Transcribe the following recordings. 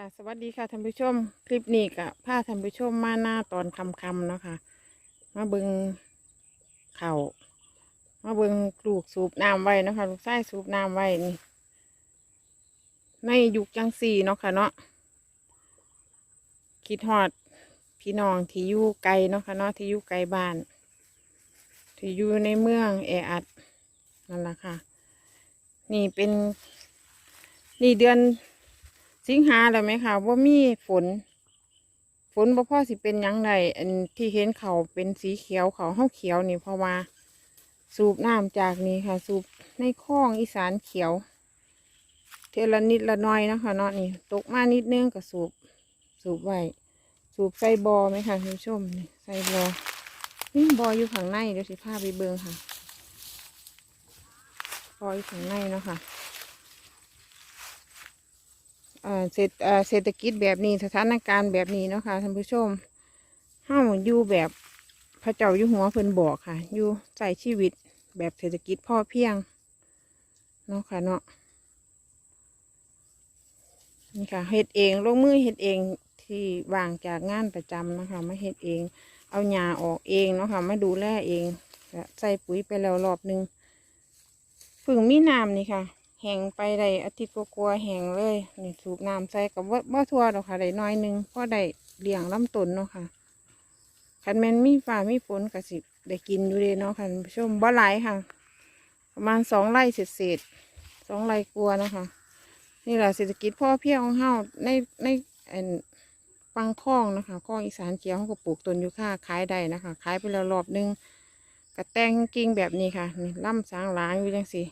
ค่ะสวัสดีค่ะท่านผู้ชม คลิปนี้กับพาท่านผู้ชมมาหน้าตอนคำคำเนาะค่ะมาเบิงเข่ามาเบิงลูกสูบน้ำไว้เนาะคะลูกไส้สูบน้ำไว้นี่ในยุคจังสี่เนาะค่ะเนาะคิดฮอดพี่น้องที่อยู่ไกลเนาะค่ะเนาะที่อยู่ไกลบ้าน ที่อยู่ในเมืองแออัดนั่นแหละค่ะ นี่เป็นนี่เดือน สิงหาแล้วไหมคะว่ามีฝน ฝนบ่พอสิเป็นยังไงอันที่เห็นเขาเป็นสีเขียวเขาเฮาเขียวนี่เพราะว่า สูบน้ำจากนี่ค่ะ สูบในคลองอีสานเขียว เทละนิดละน้อยนะคะเนาะนี่ ตกมานิดนึงก็สูบ สูบไว้สูบใส่บอไหมคะคุณผู้ชมนี่ใส่บอนี่บออยู่ข้างในเดี๋ยวสิพาไปเบิงค่ะบออยู่ข้างในเนาะค่ะอ่า เศรษฐอ่าเศรษฐกิจแบบนี้สถานการณ์แบบนี้เนาะค่ะท่านผู้ชมห้าอยู่แบบพระเจ้าอยู่หัวเพิ่นบอกค่ะ อยู่ใส่ชีวิตแบบเศรษฐกิจพ่อเพียงเนาะค่ะเนาะนี่ค่ะเฮ็ดเองลงมือเฮ็ดเองที่วางจากงานประจำนะคะมาเฮ็ดเอง เอาหญ้าออกเองเนาะค่ะมาดูแลเองใส่ปุ๋ยไปแล้วรอบหนึงเพึ่งมีน้ำนี่ค่ะ แห้งไปได้อาทิตย์กว่าๆแห้งเลยนี่สูบน้ำใส่กับว่าบ่ทั่วดอกค่ะได้น้อยหนึงพอได้เลี้ยงลำต้นเนาะค่ะคันแม่นมีฟ้ามีฝนก็สิได้กินอยู่เด้เนาะค่ะท่านผู้ชมบ่หลายค่ะ ประมาณสองไร่เศษๆสองไร่กลัวนะคะ นี่แหละเศรษฐกิจพ่อเพียงของเฮาในในอันฟังคลองนะคะคลองอีสานเขียวเขาก็ปลูกต้นยูคาขายได้นะคะขายไปแล้วรอบหนึงกระแตงกิ่งแบบนี้ค่ะนี่ล่ำสางหลางอยู่จังสิ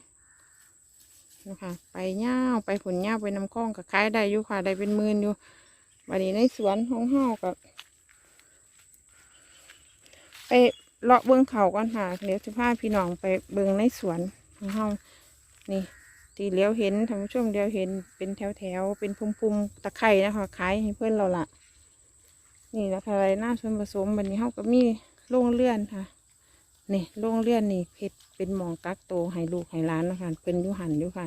นะคะไปเง่าไปผลเง่าไปน้ำคลองกับขายได้อยู่ค่ะได้เป็นหมื่นอยู่วันนี้ในสวนของเฮากับไปเลาะเบิ้องเขาก่อนค่ะเดี๋ยวจะพาพี่น้องไปเบิ้องในสวนของเฮานี่ที่เลี้ยวเห็นท่านผู้ชมเลี้ยวเห็นเป็นแถวแถวๆเป็นพุ่มๆตะไคร่นะคะขายให้เพื่อนเราละนี่นะคะอะไรหน้าส่วนผสมวันนี้เฮาก็มีโรงเลื่อนค่ะ นี่โรงเรียนนี่เพชรเป็นมองกักโตให้ลูกให้หล้านนะคะเพิ่นอยู่หันอยู่ค่ะ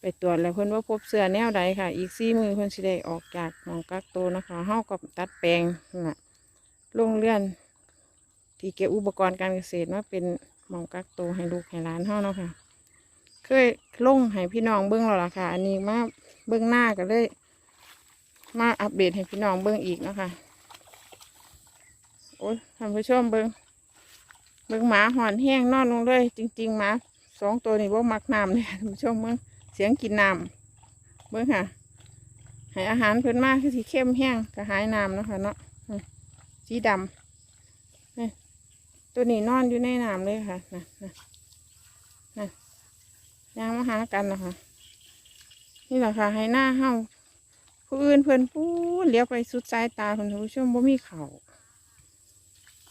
ไปตรวจแล้วเพิ่นว่าพบเสื้อแนวใดค่ะ อีกสี่มือเพิ่นสิได้ออกจากมองกักโตนะคะเฮากับตัดแปลงนั่นน่ะโรงเรียนที่เก็บอุปกรณ์การเกษตรมาเป็นมองกักโตให้ลูกให้หล้านเฮาเนาะค่ะเคยลงให้พี่น้องเบิ้งแล้วล่ะค่ะ อันนี้มาเบิ้งหน้าก็เลย มาอัปเดตให้พี่น้องเบิ้งอีกนะคะโอ้ยท่านผู้ชมเบิ้ง เบิ่งหมาหอนแห้งนอนลงเลย จริงๆหมาสองตัวนี่บ่มักน้ำเลยค่ะท่านผู้ชมเบิ่งเสียงกินน้ำเบิ่งค่ะให้อาหารเพิ่นมากคือสีเข้มแห้งกระหายน้ำนะคะเนาะสีดำตัวนี้นอนอยู่ในน้ำเลยค่ะนะนะนะยางมาหากันนะคะ นี่แหละค่ะให้หน้าเฮาผู้อื่นเพิ่นปูนเลี้ยวไปสุดสายตาคุณผู้ชมบ่มีเขา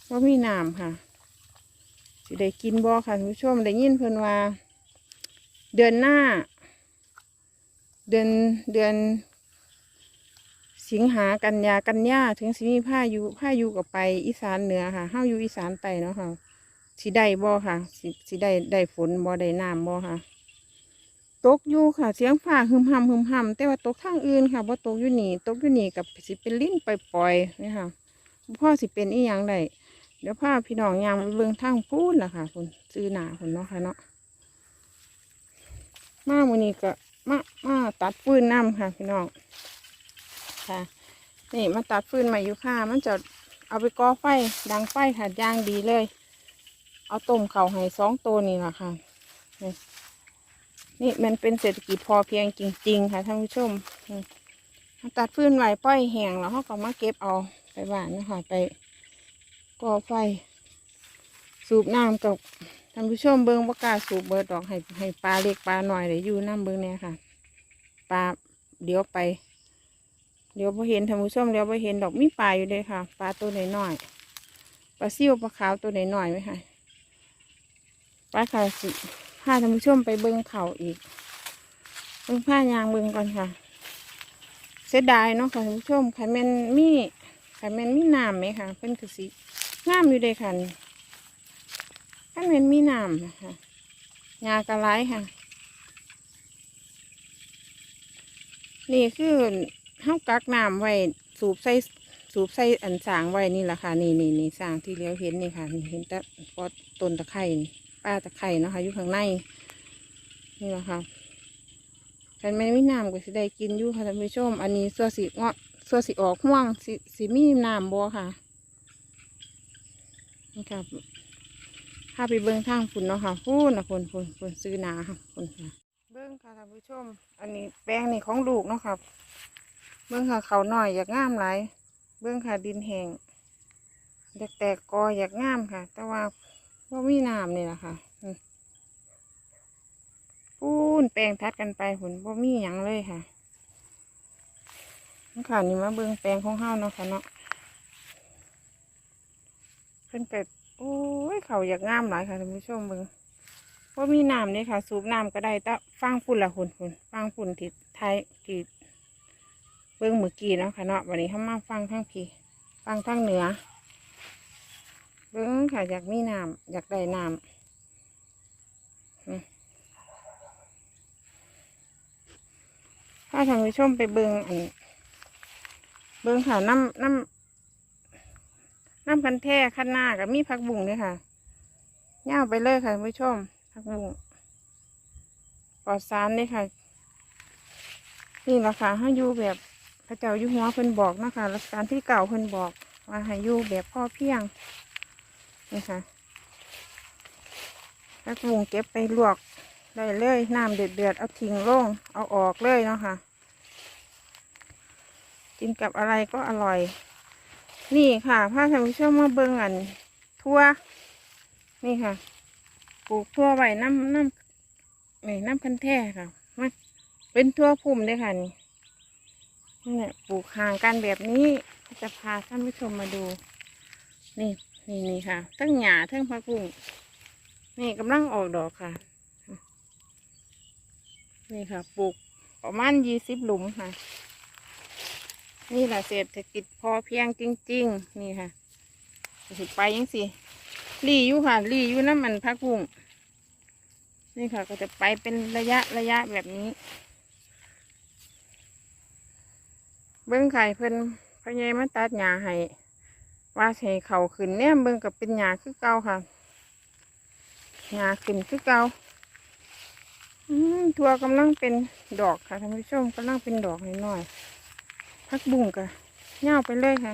บ่มีน้ำค่ะ สิได้กินบ่ค่ะคุณผู้ชมได้ยินเพิ่นว่า เดือนหน้า เดือนเดือน สิงหากันยากันยาถึงสิมีพายุพายุกับไปอีสานเหนือค่ะเฮาอยู่อีสานใต้เนาะค่ะสิได้บ่ค่ะสิสิได้ได้ฝนบ่ได้น้ำบ่ค่ะ ตกอยู่ค่ะ เสียงฟ้าหึมหำหึมหำแต่ว่าตกทางอื่นค่ะบ่ตกอยู่นี่ตกอยู่นี่กับสิเป็นลิ้นไปปล่อยๆนี่ค่ะพ่อสิเป็นอีหยังได้ เดี๋ยวพาพี่น้องยางไปเบิ่งทางพูนล่ะค่ะคุณซื้อหนาคุณเนาะค่ะเนาะมาวันนี้ก็มามาตัดฟืนน้ำค่ะ พี่น้องค่ะ นี่มาตัดฟืนม่อยู่ค่ะ มันจะเอาไปก่อไฟดังไฟค่ะย่างดีเลย เอาต้มเข่าให้สองตัวนี่แหละค่ะนี่มันเป็นเศรษฐกิจพอเพียงจริง ๆ ค่ะท่านผู้ชมมาตัดฟืนไว้ปล่อยแห้งแล้วเขาก็มาเก็บเอาไปบ้านนะคะไป ก่อไฟ สูบน้ำกับท่านผู้ชมเบิ้งประกล้าสูบเบิดดอกให้ให้ปลาเล็กปลาหน่อยเดี๋ยวอยู่น้ำเบิ้งเนี่ยค่ะปลาเดี๋ยวไป เดี๋ยวพอเห็นท่านผู้ชมเดี๋ยวพอเห็นดอกมีปลาอยู่เลยค่ะปลาตัวหน่อยๆปลาซิวปลาขาวตัวหน่อยๆไหมคะปลาขาวสิพาท่านผู้ชมไปเบิ้งเขาอีกเบิ้งผ้ายางเบิ้งก่อนค่ะ เสียดายเนาะค่ะท่านผู้ชมไข่แมนมีไข่แมนมีน้ำไหมคะเพิ่นคือสิ งามอยู่เด้ค่ะนี่ไข่แมนมีน้ำนะคะยากระไรค่ะ นี่คือเฮากักน้ำไว้สูบใส่สูบใส่อันสางไว้นี่แหละค่ะนี่นี่นี่สางที่เลี้ยวเห็นนี่ค่ะนี่เห็นแต่ปอต้นตะไคร่ป้าตะไคร่นะคะอยู่ข้างในนี่แหละค่ะคันแม่นมีน้ำก็สิได้กินอยู่ค่ะท่านผู้ชม อันนี้ส่วสีเงาะส่วสีออกห่วงสิสิมีน้ำบ่ค่ะ นี่ค่ะพาไปเบิ่งทางฝุ่นเนาะค่ะฝุ่นนะฝุ่นฝุ่นฝุ่นซื้อนาค่ะฝุ่นค่ะเบิ้งค่ะท่านผู้ชม อันนี้แป้งนี่ของลูกเนาะครับ เบิ้งค่ะเขาหน่อยอยากงามหลายเบิ้งค่ะดินแห้งอยากแตกกออยากงามค่ะ แต่ว่าว่ามีน้ำนี่แหละค่ะปูนแป้งทัดกันไปหุ่นว่ามีหยังเลยค่ะนี่ค่ะนี่มาเบิ้งแป้งของเฮาเนาะค่ะเนาะ เพิ่นเป็ดโอ้ยเขาอยากงามหลายค่ะท่านผู้ชมเบิ้งว่ามีน้ำเนี่ยค่ะ สูบน้ำก็ได้แต่ฟางฝุ่นละหุ่นหุ่นฟางฝุ่นที่ไทยที่เบิ้องเมื่อกี้เนาะค่ะเนาะวันนี้เขามาฟังทั้งพีฟังทั้งเหนือเบิ้องค่ะอยากมีน้ำอยากได้น้ำถ้าท่านผู้ชมไปเบิ้องอันเบิ้องค่ะน้ำน้ำ น้ำกันแท้ขั้นหน้ากับมีผักบุ้งเลยค่ะย่าไปเลยค่ะผู้ชมผักบุ้งปลอดสารเลยค่ะ นี่แหละค่ะให้อยู่แบบพระเจ้าอยู่หัวเพิ่นบอกนะคะรัชกาลที่เก่าเพิ่นบอกว่าให้อยู่แบบพ่อเพียงนี่ค่ะผักบุ้งเก็บไปลวกได้เลยน้ำเดือดเดือดเอาทิ้งลงเอาออกเลยเนาะค่ะกินกับอะไรก็อร่อย นี่ค่ะพาท่านผู้ชมมาเบิ่งอันทั่ว นี่ค่ะ ปลูกทั่วไว้น้ำน้ำนี่น้ำคันแท่ค่ะมันเป็นทั่วพุ่มเลยค่ะนี่นี่แหละปลูกห่างกันแบบนี้จะพาท่านผู้ชมมาดู นี่นี่นี่ค่ะทั้งหญ้าทั้งผักบุ้งนี่กำลังออกดอกค่ะ นี่ค่ะ ปลูกประมาณยี่สิบหลุมค่ะ นี่แหละเศรษฐกิจพอเพียงจริง ๆ นี่ค่ะสิไปยังสิรีอยู่ค่ะรีอยู่น้ำมันพักบุ้งนี่ค่ะก็จะไปเป็นระยะระยะแบบนี้ เบิ้งไข่เพิ่นพยายมาตัดหญ้าให้ว่าใช้เขาขึ้นเนี่ยเบิ้งกับเป็นหญ้าคือเก่าค่ะหญ้าขึ้นคือเก่าอืมทัวกำลังเป็นดอกค่ะท่านผู้ชมกำลังเป็นดอกหน่อยๆ พักบุ้งกะเง่าไปเลยค่ะ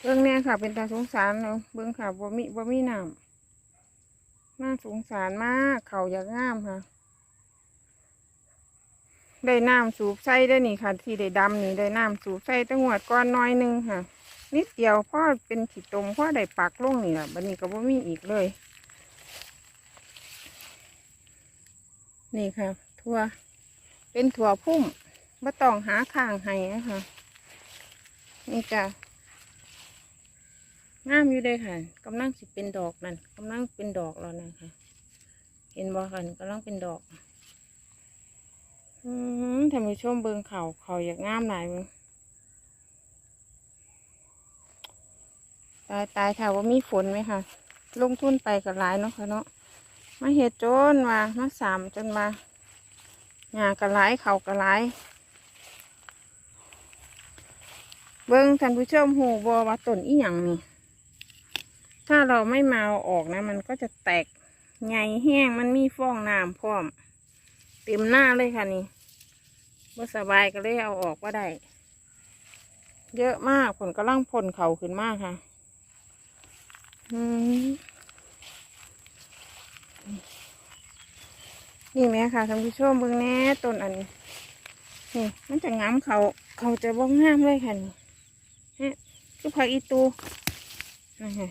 เบื้องเนี่ยค่ะ เป็นตาสงสารเนาะเบื้องค่ะบ่มีบ่มีน้ำน่าสงสารมากเขาอยากงามค่ะ ได้น้ำสูบใส่ได้นี่ค่ะ ที่ได้ดำนี่ได้น้ำสูบใส่ตั้งหัวก้อนน้อยหนึงค่ะ นิดเดียวพ่อเป็นขีดตมพ่อได้ปักลงนี่แหละบันนี้ก็บ่มีอีกเลย นี่ค่ะ ทั่ว เป็นถั่วพุ่มม่ต้องหาข้างให้นะคะนี่จ้ะงามอยู่เลยค่ะกำลังสิเป็นดอกนั่นกำลังเป็นดอกแล้วนั่นค่ะเห็นบ่ค่ะกำลังเป็นดอกอืมท่านผู้ชมเบิงเขาเขาอยากงามหลายเบิ่งตายตายค่ะว่ามีฝนไหมคะลงทุนไปกับหลายเนาะค่ะเนาะมาเห็ดจนมามาสามจนมา หญ้ากระไรเขากระไรเบิ่งท่านผู้ชมหูบอว่าต้นอีหยังนี่ถ้าเราไม่มาเอาออกนะ มันก็จะแตกไงแห้งมันมีฟองน้ำพร้อม เต็มหน้าเลยค่ะนี่บ่สบายก็เลยเอาออกว่าได้เยอะมากผลกำลังพ่นเขาขึ้นมากค่ะ อืม นี่แม่ค่ะท่านผู้ชมเบื้องแน่ต้นอันนี้นี่มันจะงามเขาเขาจะบ้องงามเลยค่ะนี่ฮะคือผักอีตูนะฮะ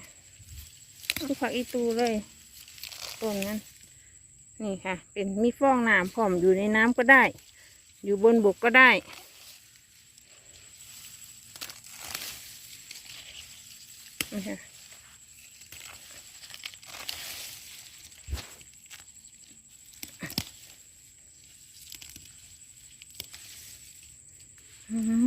คือผักอีตูเลยต้นนั้นนี่ค่ะ เป็นมีฟองน้ำผอมอยู่ในน้ำก็ได้ อยู่บนบกก็ได้นี่ค่ะอือหือ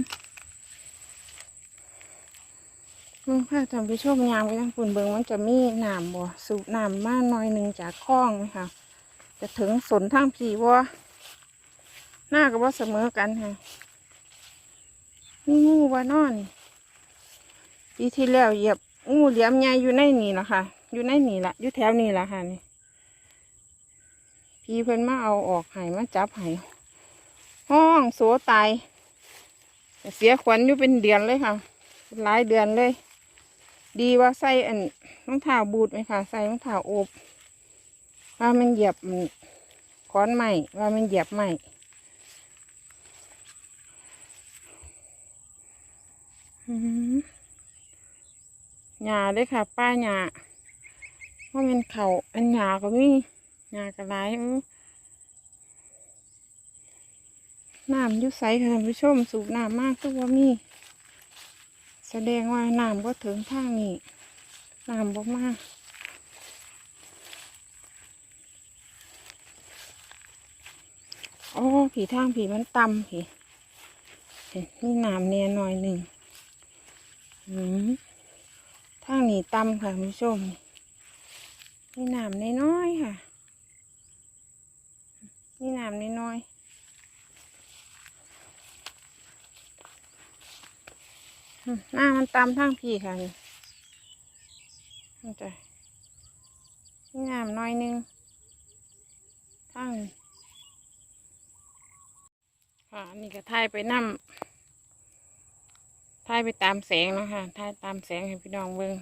เบิ่งพาท่านผู้ชมยามไปทั้งฝุ่นเบิงมันจะมีหน้ำบ่สูบหน้ำมาหน่อยหนึ่งจากคลองไหมคะจะถึงสนทางผีบ่หน้าก็บ่าเสมอกันค่ะนี่งูว่านอนปีที่แล้วเหยียบงูเหลี่ยมใหญ่อยู่ในนี่ละค่ะ อยู่ในนี่ละอยู่แถวนี่ละค่ะนี่พี่เพิ่นมาเอาออกให้มาจับให้ห้องโสตายเสียขวัญอยู่เป็นเดือนเลยค่ะหลายเดือนเลย ดีว่าใส่อันรองเท้าบูทไหมค่ะ ใส่รองเท้าอบ ว่ามันเหยียบมันค้อนใหม่ว่ามันเหยียบใหม่หญ้าด้อค่ะ ป้าหญ้าว่ามันเขาอันหญ้าก็มีหญ้ากระไรน้ำยุใสค่ะท่านผู้ชม สูบน้ำมากตัวามี แสดงว่าน้ำก็ถึงทางนี้น้ำบ่มากอ๋อผีทางผีมันต่ำผีเห็นมีน้ำเนี่ยหน่อยหนึ่งอืมทางนี้ต่ำค่ะคุณผู้ชมนี่น้ำน้อยๆค่ะนี่น้ำน้อยๆอืม หน้ามันต่ำทางพี่ค่ะนี่นี่จ้ะนี่น้ำน้อยหนึงทางค่ะอันนี่ก็ถ่ายไปน้ำถ่ายไปตามแสงนะคะถ่ายตามแสงให้พี่น้องเบิ่ง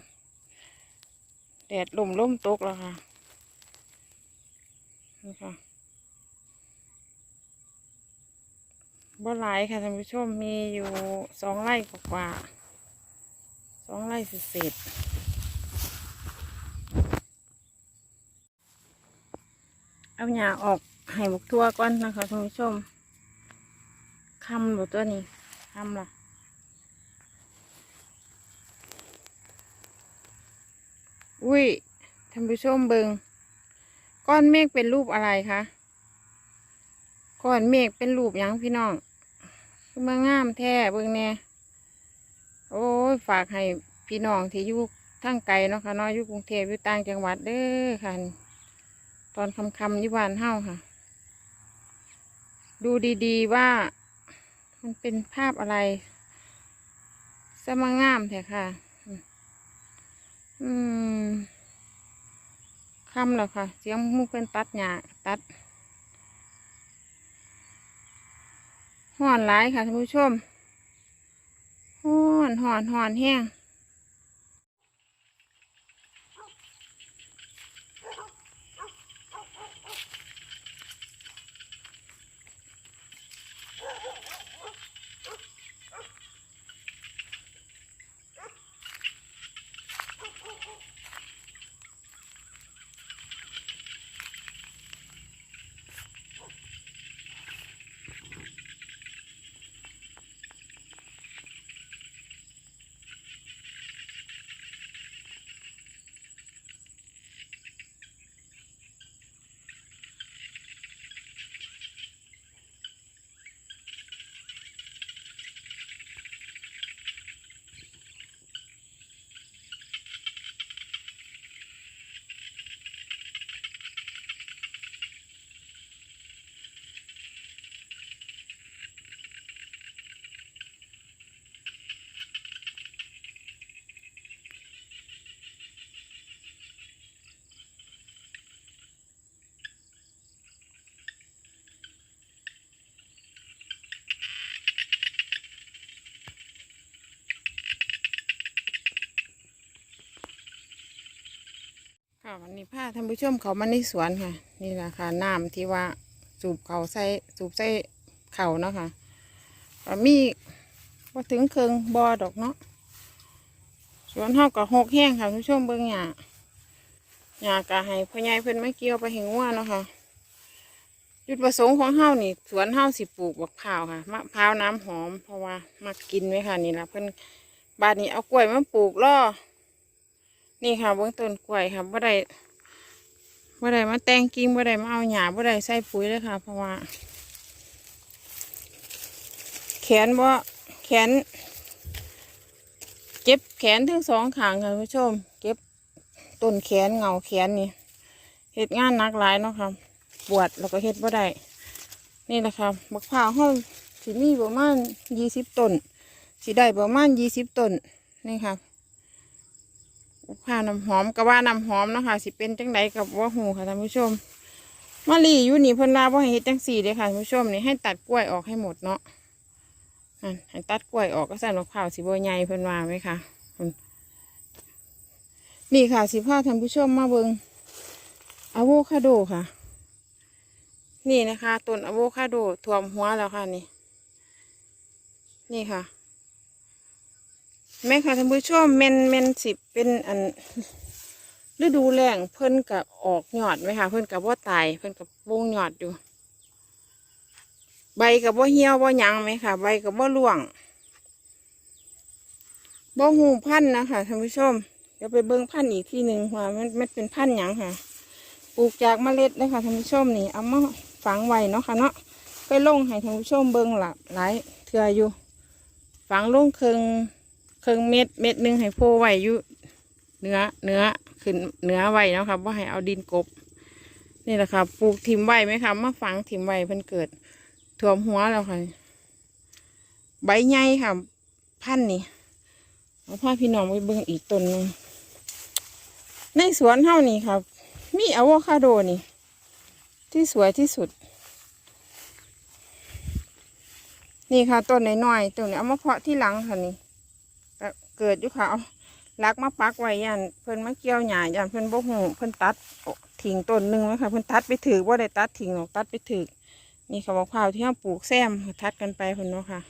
แดดลมล่มตกแล้วค่ะนี่ค่ะบ่หลายค่ะท่านผู้ชมมีอยู่สองไร่กว่า สองไร่เศษเอาหญ้าออกให้บกทั่วก่อนนะคะท่านผู้ชมคำหรือตัวนี้คำล่ะอุ้ยท่านผู้ชมเบิงก้อนเมฆเป็นรูปอะไรคะก้อนเมฆเป็นรูปยังพี่น้องคือมางามแท้เบิงแน่ โอ้ยฝากให้พี่น้องที่อยู่ทั้งไกลเนาะค่ะเนาะอยู่กรุงเทพอยู่ต่างจังหวัดเด้อค่ะ ตอนคำคำยู่บ้านเฮาค่ะ ดูดีๆว่า มันเป็นภาพอะไรสมางามแท้ค่ะ อืมคำแล้วค่ะ เสียงมูเป็นตัดหญ้าตัดห่อนหลายค่ะท่านผู้ชม อนห่อนห่อนแห้ง ค่ะวันนี้พาท่านผู้ชมเขามาในสวนค่ะ นี่แหละค่ะน้ำที่ว่าสูบเขาใส่สูบใส่เขาเนาะค่ะมีพอถึงเคืองบอดอกเนาะสวนเฮาก็หกแห้งค่ะท่านผู้ชมเบิ่งหญ้าหญ้ากะให้พ่อใหญ่เพิ่นไม่เกี่ยวไปเห็นว่าเนาะค่ะจุดประสงค์ของเฮานี่ สวนเฮาสิปลูกบักพร้าวค่ะมะพร้าวน้ำหอมเพราะว่ามากินไว้ค่ะ นี่ละเพิ่นบ้าดนี้เอากล้วยมาปลูกล่อ นี่ค่ะเบื้องต้นกล้วยค่ะบ่ได้บ่ได้มาแต่งกิ่งบ่ได้มาเอาหญ้าบ่ได้ใส่ปุ๋ยเลยค่ะ เพราะว่า แขนบ่แขนเจ็บแขนทั้งสองข้างค่ะคุณผู้ชม เก็บต้นแขนเหงาแขนนี่เฮ็ดงานนักหลายเนาะค่ะปวดแล้วก็เฮ็ดบ่ได้นี่แหละค่ะบักพร้าวเฮาสิมีประมาณยี่สิบต้นสิได้ประมาณยี่สิบต้นนี่ค่ะ บักพร้าน้ำหอมก็ว่าน้ำหอมเนาะคะสิเป็นจังไดกับว่าหูค่ะท่านผู้ชมมะลีอยู่นี่เพิ่นลาว่าให้เฮ็ดจังสี่เลยค่ะท่านผู้ชมนี่ให้ตัดกล้วยออกให้หมดเนาะนั่นให้ตัดกล้วยออกก็ใส่มะพร้าวสิบ่ใหญ่เพิ่นว่าไหมค่ะนี่ค่ะสิพาท่านผู้ชมมาเบิงอะโวคาโดค่ะ นี่นะคะต้นอะโวคาโดท่วมหัวแล้วค่ะนี่ นี่ค่ะ แม่ค่ะท่านผู้ชมเมนเมนสิบเป็นอันฤดูแล้งเพิ่นกับออกยอดไหมคะเพิ่นกับว่าตายเพิ่นกับวงยอดอยู่ ใบกับว่าเหี่ยวว่ายังไหมค่ะใบกับว่าร่วงบ่หูพันนะคะท่านผู้ชมเดี๋ยวไปเบิ่งพันอีกทีหนึ่งว่ามันมันเป็นพันหยังค่ะ ปลูกจากเมล็ดนะคะท่านผู้ชมนี่เอามาฝังไว้เนาะค่ะเนาะไปลงให้ท่านผู้ชมเบิ่งหลากหลายเทื่ออยู่ ฝังลงเครึ่ง เครึ่องเม็ดเม็ดหนึ่งให้โพไว้อยู่เนื้อเนื้อขึ้นเนื้อไว้นะครับว่าให้เอาดินกบ นี่แหละค่ะปลูกถิ่มไว้ไหมคะมาฝังถิ่มไว้เพิ่นเกิดถ่วมหัวแล้วค่ะ ใบใหญ่ค่ะ พันนี่เอาพาพี่น้องไปเบิ่งอีกต้นหนึงในสวนเท่านี้ครับ มีอะโวคาโดนี่ ที่สวยที่สุด นี่ค่ะต้นน้อยๆต้นนี้เอามาเพาะที่หลังค่ะนี่ เกิดอยู่ค่ะเอาลักมาปักไว้ยันเพิ่นมาเกี่ยวหญ้ายันเพิ่นบ่หูเพิ่นตัดทิ้งต้นหนึ่งไว้ค่ะเพิ่นตัดไปถือว่าได้ตัดทิ้งหรอกตัดไปถือนี่ค่ะมะพร้าวที่เราปลูกแซมทัดกันไปเพิ่นเนาะค่ะ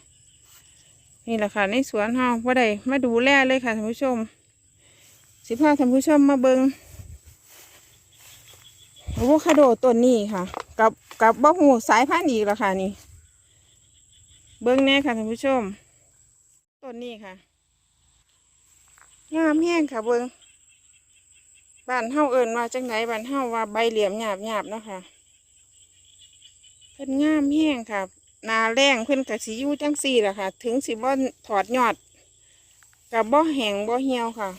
นี่แหละค่ะในสวนเฮาว่าได้มาดูแลเลยค่ะท่านผู้ชมสิพาท่านผู้ชมมาเบิงอะโวคาโดต้นนี้ค่ะ กับกับบ่หูสายพันธุ์อีกแล้วค่ะนี่ เบิ้งแน่ค่ะท่านผู้ชมต้นนี้ค่ะ งามแห้งค่ะเบิ้งบ้านเฮาเอิญว่าจังไหนบ้านเฮาว่าใบเหลี่ยมหยาบหยาบเนาะค่ะเพิ่นงามแห้งค่ะ นาแรงเพิ่นกับสียู่จังสี่แหละค่ะ ถึงสิบ่ถอดยอดกับบ่แห้งบ่เหี่ยวค่ะ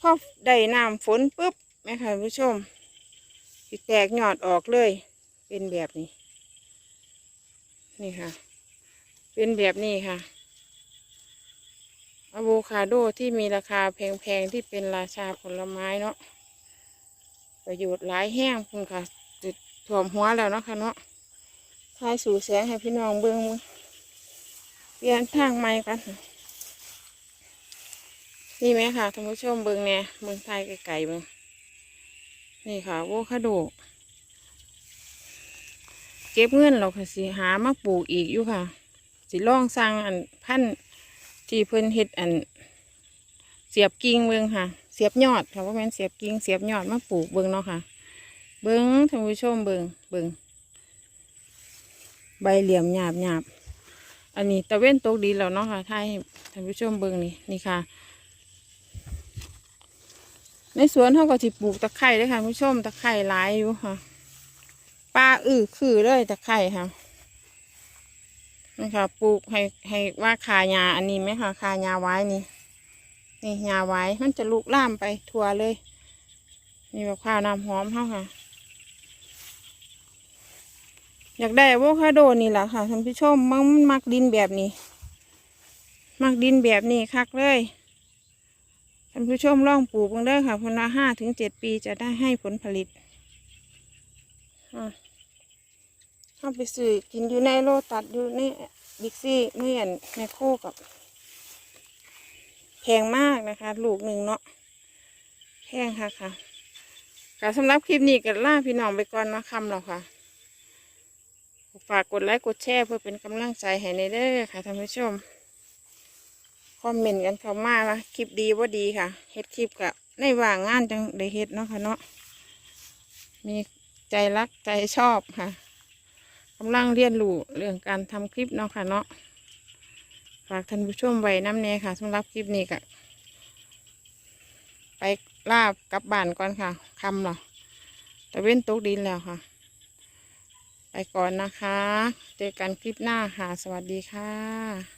พอได้น้ำฝนปุ๊บแม่ค่ะผู้ชมสิแตกยอดออกเลย เป็นแบบนี้ นี่ค่ะ เป็นแบบนี้ค่ะ อะโวคาโดที่มีราคาแพงๆ ที่เป็นราชาผลไม้เนาะประโยชน์หลายแห้งคุณค่ะ จุดถ่วมหัวแล้วเนาะค่ะเนาะทายสู่แสงให้พี่น้องเบิ้งเปลี่ยนทางใหม่กัน นี่ไหมค่ะท่านผู้ชมเบิ้งเนี่ยเบิ้งไทยไกลๆเบิ้งนี่ค่ะโวคาโด เก็บเงินเราค่ะสิหามาปลูกอีกอยู่ค่ะ สิล่องสร้างอันพันธุ์ ที่เพิ่นเฮ็ดอัน เสียบกิ่งเบิ่งค่ะ เสียบยอดค่ะว่าแม่นเสียบกิ่งเสียบยอดมาปลูกเบิ่งเนาะค่ะ เบิ่งท่านผู้ชมเบิ่งเบิ่งใบเหลี่ยมหยาบหยาบอันนี้ตะเว้นตกดีแล้วเนาะค่ะท่ายให้ท่านผู้ชมเบิ่งนี่นี่ค่ะ ในสวนเขาก็สิปลูกตะไคร้ด้วยค่ะผู้ชมตะไคร้หลายอยู่ค่ะปลาอือคือเลยตะไคร่ค่ะ นี่ค่ะปลูกให้ให้ว่าคายาอันนี้ไหมคะคายาไว้นี่นี่ยาไว้มันจะลุกล่ามไปทั่วเลยนี่แบบข้าวน้ำหอมเขาค่ะ อยากได้อะโวคาโดนี่แหละค่ะท่านผู้ชมมันมักดินแบบนี้ มักดินแบบนี้คักเลยท่านผู้ชมลองปลูกกันเด้ค่ะพนละห้าถึงเจ็ดปีจะได้ให้ผลผลิตอะ เอาไปซื้อกินอยู่ในโลตัดอยู่ในบิ๊กซี่ไม่เห็นแมคโครกับแพงมากนะคะ ลูกหนึ่งเนาะแพงค่ะค่ะก็สำหรับคลิปนี้ก็ล่าพี่น้องไปก่อนนะคำหรอกค่ะ ฝากกดไลค์กดแชร์เพื่อเป็นกำลังใจให้ในเด้อค่ะท่านผู้ชม คอมเมนต์กันเข้ามาว่าคลิปดีว่าดีค่ะเฮ็ดคลิปกับในว่างงานจังได้เฮ็ดเนาะค่ะเนาะมีใจรักใจชอบค่ะ กำลังเรียนรู้เรื่องการทำคลิปเนาะค่ะเนาะฝากท่านผู้ชมไว้น้ำเนยค่ะสำหรับคลิปนี้ก็ไปลาบกลับบ้านก่อนค่ะคำเหรอแต่เว้นตกดินแล้วค่ะ ไปก่อนนะคะ เจอกันคลิปหน้าค่ะ สวัสดีค่ะ